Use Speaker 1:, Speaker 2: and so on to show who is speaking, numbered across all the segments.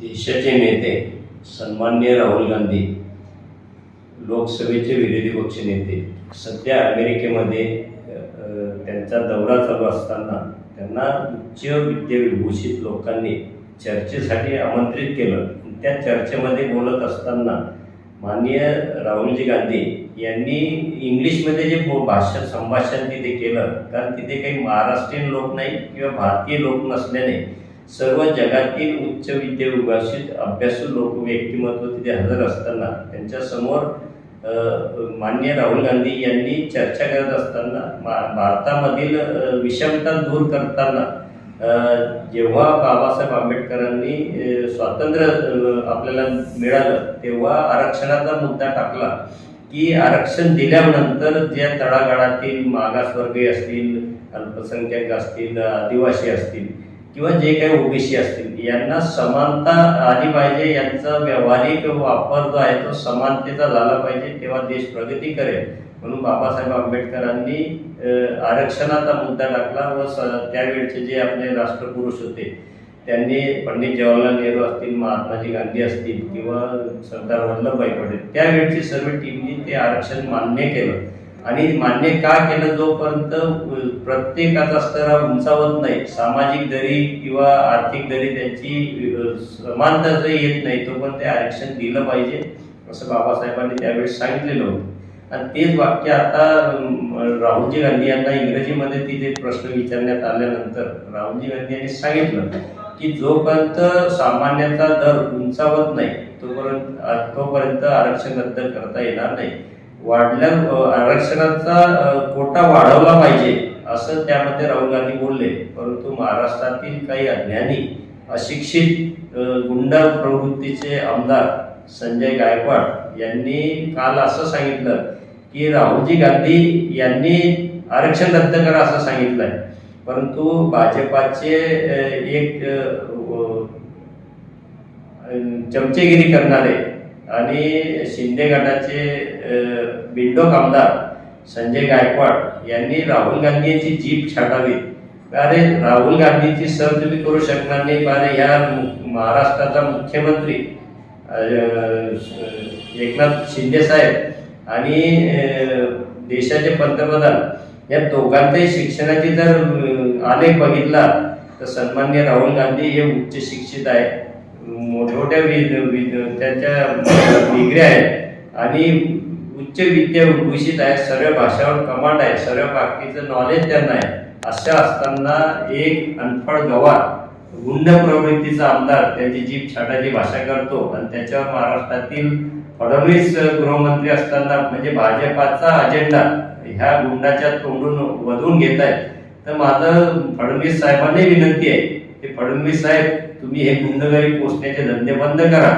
Speaker 1: देशाचे नेते सन्मान्य राहुल गांधी लोकसभेचे विरोधी पक्ष नेते सध्या अमेरिकेमध्ये त्यांचा दौरा चालू असताना त्यांना उच्च विद्याविभूषित लोकांनी चर्चेसाठी आमंत्रित केलं. त्या चर्चेमध्ये बोलत असताना माननीय राहुलजी गांधी यांनी इंग्लिशमध्ये जे भाषण संभाषण तिथे केलं कारण तिथे काही महाराष्ट्रीयन लोक नाही किंवा भारतीय लोक नसल्याने सर्व जगातील उच्च विद्याविभाषित अभ्यासू लोक व्यक्तिमत्व तिथे हजर असताना त्यांच्यासमोर मान्य माननीय राहुल गांधी यांनी चर्चा करत असताना मा- भारतामधील विषमता दूर करताना जेव्हा बाबासाहेब आंबेडकरांनी स्वातंत्र्य आपल्याला मिळालं तेव्हा आरक्षणाचा मुद्दा टाकला की आरक्षण दिल्यानंतर ज्या तळागाळातील मागासवर्गीय असतील अल्पसंख्याक असतील आदिवासी असतील किंवा जे काही ओबीसी असतील यांना समानता आली पाहिजे यांचा व्यावहारिक वापर जो आहे तो समानतेचा झाला पाहिजे तेव्हा देश प्रगती करेल. म्हणून बाबासाहेब आंबेडकरांनी आरक्षणाचा मुद्दा टाकला व स- त्यावेळचे जे आपले राष्ट्रपुरुष होते त्यांनी पंडित जवाहरलाल नेहरू असतील महात्माजी गांधी असतील किंवा सरदार वल्लभभाई पटेल त्यावेळची सर्व टीमनी ते आरक्षण मान्य केलं. आणि मान्य का केलं जोपर्यंत प्रत्येकाचा स्तर हा उंचावत नाही सामाजिक दरी किंवा आर्थिक दरी त्यांची समानता जर येत नाही तोपर्यंत ते आरक्षण दिलं पाहिजे असं बाबासाहेबांनी त्यावेळेस सांगितलेलं होतं. आणि तेच वाक्य आता राहुलजी गांधी यांना इंग्रजीमध्ये तिथे प्रश्न विचारण्यात आल्यानंतर राहुलजी गांधी यांनी सांगितलं की जोपर्यंत सामान्याचा दर उंचावत नाही तोपर्यंत तोपर्यंत आरक्षण रद्द करता येणार नाही. वाढल्या आरक्षणाचा कोटा वाढवला पाहिजे असं त्यामध्ये राहुल गांधी बोलले. परंतु महाराष्ट्रातील काही अज्ञानी अशिक्षित गुंडा गुंड प्रवृत्तीचे आमदार संजय गायकवाड यांनी काल असं सांगितलं की राहुलजी गांधी यांनी आरक्षण रद्द करा असं सांगितलंय. परंतु भाजपाचे एक चमचेगिरी करणारे आणि शिंदे गटाचे बिंडोक आमदार संजय गायकवाड यांनी राहुल गांधी यांची जीप छाटावी. अरे राहुल गांधीची सर तुम्ही करू शकणार नाही. अरे ह्या महाराष्ट्राचा मुख्यमंत्री एकनाथ शिंदे साहेब आणि देशाचे पंतप्रधान या दोघांच्याही शिक्षणाची जर आलेख बघितला तर सन्मान्य राहुल गांधी हे उच्च शिक्षित आहे मोठमोठ्या वि- वि- त्यांच्या डिग्री आहेत. आणि उच्च विद्या भूषित आहे सर्व भाषावर कमांड आहे. सर्व बाकीचं नॉलेज त्यांना आहे. अशा असताना एक अनफळ गवार गुंड प्रवृत्तीचा आमदार त्याची जीभ छाटाची भाषा करतो. आणि त्याच्यावर महाराष्ट्रातील फडणवीस गृहमंत्री असताना म्हणजे भाजपाचा अजेंडा ह्या गुंडाच्या तोंडून वधून घेत आहेत तर माझं फडणवीस साहेबांनी विनंती आहे की फडणवीस साहेब तुम्ही हे गुंडगारी पोचण्याचे धंदे बंद करा.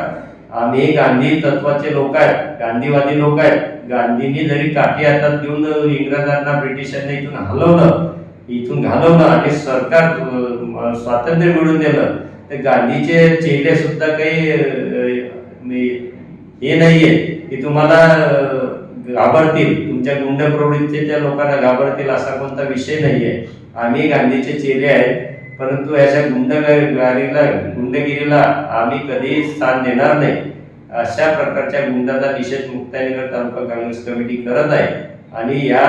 Speaker 1: आम्ही गांधी तत्वाचे लोक आहेत गांधीवादी लोक आहेत. गांधींनी जरी काठी हातात घेऊन इंग्रजांना ब्रिटिशांना इथून हलवलं इथून घालवलं आणि सरकार स्वातंत्र्य मिळून दिलं तर गांधीचे चेहरे सुद्धा काही मी- हे नाहीये की तुम्हाला घाबरतील. तुमच्या गुंड प्रवृत्तीच्या लोकांना घाबरतील असा कोणता विषय नाहीये. आम्ही गांधीचे चेहरे आहेत परंतु याच्या गुंडगारीला गुंडगिरीला आम्ही कधीही स्थान देणार नाही. अशा प्रकारच्या गुंडाचा निषेध मुक्ताईनगर तालुका काँग्रेस कमिटी करत आहे. आणि या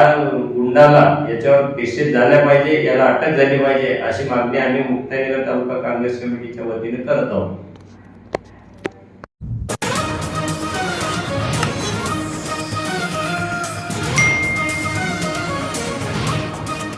Speaker 1: गुंडाला याच्यावर केसेस झाल्या पाहिजे याला अटक झाली पाहिजे अशी मागणी आम्ही मुक्ताईनगर तालुका काँग्रेस कमिटीच्या वतीने करत आहोत.